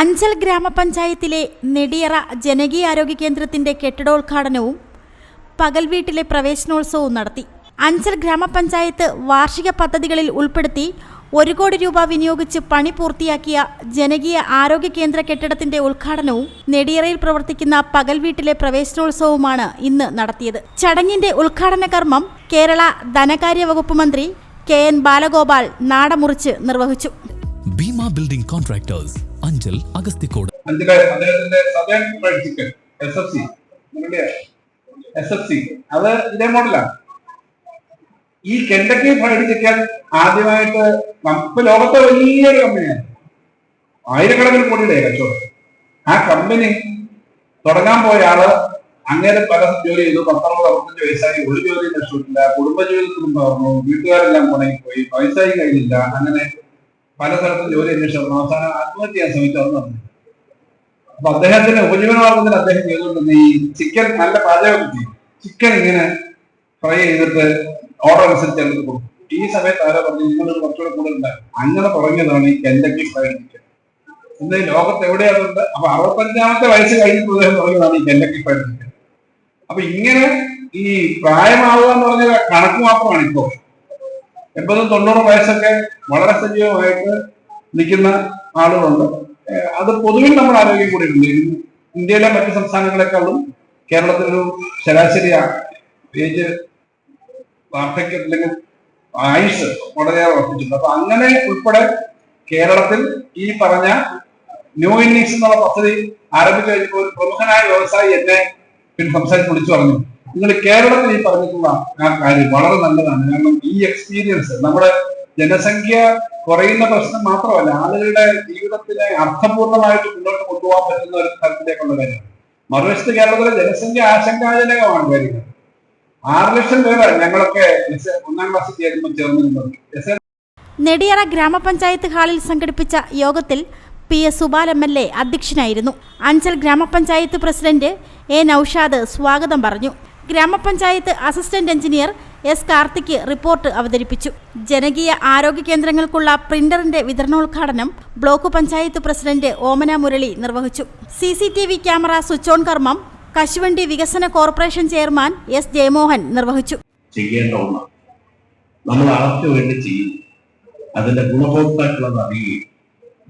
അഞ്ചൽ ഗ്രാമപഞ്ചായത്തിലെ നെടിയറ ജനകീയാരോഗ്യ കേന്ദ്രത്തിന്റെ കെട്ടിടോദ്ഘാടനവും പകൽ വീട്ടിലെ പ്രവേശനോത്സവവും നടത്തി. അഞ്ചൽ ഗ്രാമപഞ്ചായത്ത് വാർഷിക പദ്ധതികളിൽ ഉൾപ്പെടുത്തി ഒരു കോടി രൂപ വിനിയോഗിച്ച് പണി പൂർത്തിയാക്കിയ ജനകീയ ആരോഗ്യ കേന്ദ്ര കെട്ടിടത്തിന്റെ ഉദ്ഘാടനവും നെടിയറയിൽ പ്രവർത്തിക്കുന്ന പകൽ വീട്ടിലെ പ്രവേശനോത്സവവുമാണ് ഇന്ന് നടത്തിയത്. ചടങ്ങിന്റെ ഉദ്ഘാടന കർമ്മം കേരള ധനകാര്യ വകുപ്പ് മന്ത്രി കെ എൻ ബാലഗോപാൽ നാടമുറിച്ച് നിർവഹിച്ചു. ബിൽഡിംഗ് കോൺട്രാക്ടേഴ്സ് അഞ്ചൽ അഗസ്തിക്കോട് അത് ഇതേ മോഡലാണ് ഈ കെണ്ടക്കി ഫ്രൈഡ് ചിക്കൻ ആദ്യമായിട്ട് നമുക്ക് ലോകത്തെ വലിയൊരു കമ്പനിയാണ് ആയിരക്കണക്കിന് കോടിയുടെ കച്ചവടം. ആ കമ്പനി തുടങ്ങാൻ പോയ ആൾ അങ്ങനെ പല ജോലി ചെയ്തു. പത്തറുപത് അറുപത്തഞ്ച് വയസ്സായി ഒരു ജോലി നഷ്ടമില്ല കുടുംബജീവിതത്തിലും പറഞ്ഞു. വീട്ടുകാരെല്ലാം പോയി. പൈസയും കയ്യിലില്ല. അങ്ങനെ പല സ്ഥലത്തും ജോലി നടന്നു. അവസാനം ആത്മഹത്യ ചെയ്യാൻ ശ്രമിച്ചതെന്ന് പറഞ്ഞു. അപ്പൊ അദ്ദേഹത്തിന്റെ ഉപജീവനമാർഗത്തിൽ അദ്ദേഹം ചെയ്തുകൊണ്ടിരുന്ന ഈ ചിക്കൻ നല്ല പാചകമൊക്കെ ചെയ്യും ചിക്കൻ ഇങ്ങനെ ഫ്രൈ ചെയ്തിട്ട് ഓർഡർ അനുസരിച്ച് എടുത്ത് കൊടുക്കും. ഈ സമയത്ത് ആരോ പറഞ്ഞു നിങ്ങളൊരു കുറച്ചുകൂടെ കൂടുതൽ ഉണ്ടാകും അങ്ങനെ തുടങ്ങിയതാണ് ഈ കെൻഡക്കി ഫ്രൈഡ് ചിക്കൻ ഇന്ന് ലോകത്ത് എവിടെയാണുണ്ട് അപ്പൊ അറുപത്തഞ്ചാമത്തെ വയസ്സ് കഴിഞ്ഞിട്ട് അദ്ദേഹം തുടങ്ങിയതാണ് ഈ കെൻഡക്കി ഫ്രൈഡ് ചിക്കൻ അപ്പൊ ഇങ്ങനെ ഈ പ്രായമാവുക എന്ന് പറഞ്ഞ കണക്ക് മാത്രമാണ് ഇപ്പോ എൺപതും തൊണ്ണൂറും വയസ്സൊക്കെ വളരെ സജീവമായിട്ട് നിൽക്കുന്ന ആളുകളുണ്ട്. അത് പൊതുവിൽ നമ്മൾ ആരോഗ്യം കൂടിയിട്ടുണ്ട്. ഇന്ത്യയിലെ മറ്റു സംസ്ഥാനങ്ങളെക്കാളും കേരളത്തിലൊരു ശരാശരി ഏജ് വാർദ്ധക്യം അല്ലെങ്കിൽ ആയുസ് വളരെയേറെ വർദ്ധിച്ചിട്ടുണ്ട്. അപ്പൊ അങ്ങനെ ഉൾപ്പെടെ കേരളത്തിൽ ഈ പറഞ്ഞ ന്യൂ ഇന്നിങ്സ് എന്നുള്ള പദ്ധതി ആരംഭിച്ചു കഴിഞ്ഞപ്പോൾ ഒരു പ്രമുഖനായ വ്യവസായി എന്നെ പിന്നെ സംസാരിച്ച് വിളിച്ചു പറഞ്ഞു. നിങ്ങൾ കേരളത്തിൽ ഈ പറഞ്ഞിട്ടുള്ള ആ കാര്യം വളരെ നല്ലതാണ്. കാരണം ഈ എക്സ്പീരിയൻസ് നമ്മുടെ ജനസംഖ്യ കുറയുന്ന പ്രശ്നം മാത്രമല്ല ആളുകളുടെ ജീവിതത്തിനെ അർത്ഥപൂർണമായിട്ട് മുന്നോട്ട് കൊണ്ടുപോകാൻ പറ്റുന്ന ഒരു തരത്തിലേക്കുള്ള കാര്യമാണ്. മറുവശത്ത് കേരളത്തിലെ ജനസംഖ്യ ആശങ്കാജനകമാണ് കാര്യങ്ങൾ. ആറ് ലക്ഷം പേര് ഞങ്ങളൊക്കെ ഒന്നാം ക്ലാസ് ചേരുമ്പോൾ ചേർന്നിരുന്നത്. നെടിയറ ഗ്രാമപഞ്ചായത്ത് ഹാളിൽ സംഘടിപ്പിച്ച യോഗത്തിൽ P S Subal M L A അധ്യക്ഷനായിരുന്നു. അഞ്ചൽ ഗ്രാമപഞ്ചായത്ത് പ്രസിഡന്റ് എ നൌഷാദ് സ്വാഗതം പറഞ്ഞു. ഗ്രാമപഞ്ചായത്ത് assistant engineer S Karthik report അവതരിപ്പിച്ചു. ജനകീയ ആരോഗ്യ കേന്ദ്രങ്ങൾക്കുള്ള പ്രിന്ററിന്റെ വിതരണോദ്ഘാടനം ബ്ലോക്ക് പഞ്ചായത്ത് പ്രസിഡന്റ് ഓമന മുരളി നിർവഹിച്ചു. C C T V camera switch on കർമ്മം കശുവണ്ടി വികസന കോർപ്പറേഷൻ ചെയർമാൻ എസ് ജയമോഹൻ നിർവഹിച്ചു. നമ്മൾ വേണ്ടി അതിന്റെ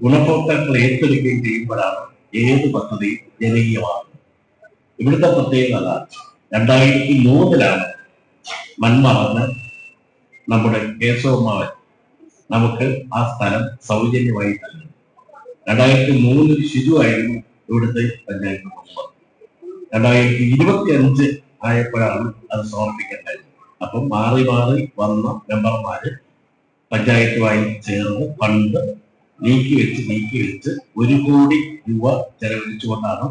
ഗുണഭോക്താക്കൾ ഏറ്റെടുക്കുകയും ചെയ്യുമ്പോഴാണ് ഏത് പദ്ധതി ജനകീയമാണ് ഇവിടുത്തെ പ്രത്യേകത. രണ്ടായിരത്തി മൂന്നിലാണ് മൺമറന്ന് നമ്മുടെ കേശവമാവൻ നമുക്ക് ആ സ്ഥലം സൗജന്യമായി നൽകി. രണ്ടായിരത്തി മൂന്നിൽ ഷിജു ആയിരുന്നു ഇവിടുത്തെ പഞ്ചായത്ത് മെമ്പർ. രണ്ടായിരത്തി ഇരുപത്തി അഞ്ച് ആയപ്പോഴാണ് അത് സമർപ്പിക്കേണ്ടത് അപ്പം മാറി മാറി വന്ന മെമ്പർമാര് പഞ്ചായത്തുമായി ചേർന്ന് ഫണ്ട് നീക്കി വെച്ച് നീക്കി വെച്ച് ഒരു കോടി രൂപ ചെലവഴിച്ചുകൊണ്ടാണ്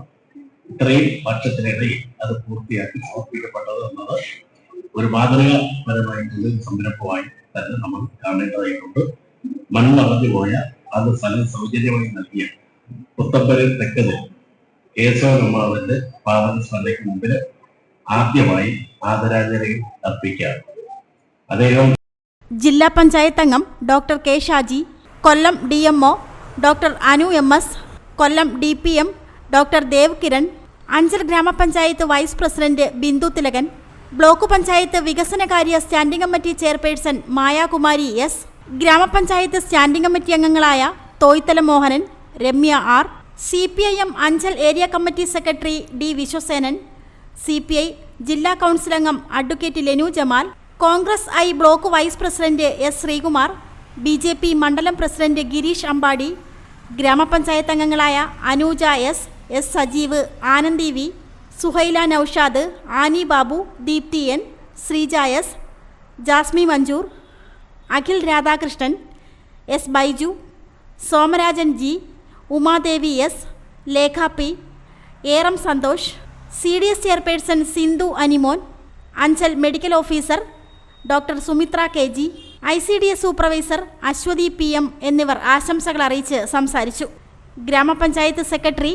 ഇത്രയും വർഷത്തിനിടയിൽ അത് പൂർത്തിയാക്കി സമർപ്പിക്കപ്പെട്ടത് എന്നത് ഒരു മാതൃകാപരമായിട്ടുള്ള സംരംഭമായി തന്നെ നമ്മൾ കാണേണ്ടതായിട്ടുണ്ട്. മൺമറഞ്ഞു പോയ അത് സ്ഥലം സൗജന്യമായി നൽകിയ പുത്തമ്പരിൽ തെക്കത് കേശവനമ്മാവിന്റെ പാവന സ്മരണയ്ക്ക് മുമ്പിൽ ആദ്യമായി ആദരാഞ്ജലി അർപ്പിക്കാം അദ്ദേഹം ജില്ലാ പഞ്ചായത്ത് അംഗം doctor K Shaji Kollam D M O doctor Anu M S Kollam D P M doctor Dev Kiran Anchal ഗ്രാമപഞ്ചായത്ത് vice president Bindu Thilakan block panchayat വികസനകാര്യ standing committee chairperson Mayakumari S ഗ്രാമപഞ്ചായത്ത് സ്റ്റാൻഡിംഗ് കമ്മിറ്റി അംഗങ്ങളായ Thoythala Mohanan Ramya R C P I M Anchal area committee secretary D Vishwasenan C P I ജില്ലാ council അംഗം advocate Lenu Jamal Congress I block vice president S Sreekumar B J P മണ്ഡലം president Girish Ambadi ഗ്രാമപഞ്ചായത്ത് അംഗങ്ങളായ Anuja S S Sajeev Anand V Suhaila Noushad Ani Babu Deepthi N Sreeja S Jasmi Manjoor Akhil Radhakrishnan S Baiju Somarajan G Umadevi S Lekha P Eram Santhosh C D S chairperson Sindhu Animon Anchal medical officer doctor Sumithra K G I C D S supervisor Aswathy P M എന്നിവർ ആശംസകൾ അറിയിച്ച് സംസാരിച്ചു. Grama panchayat secretary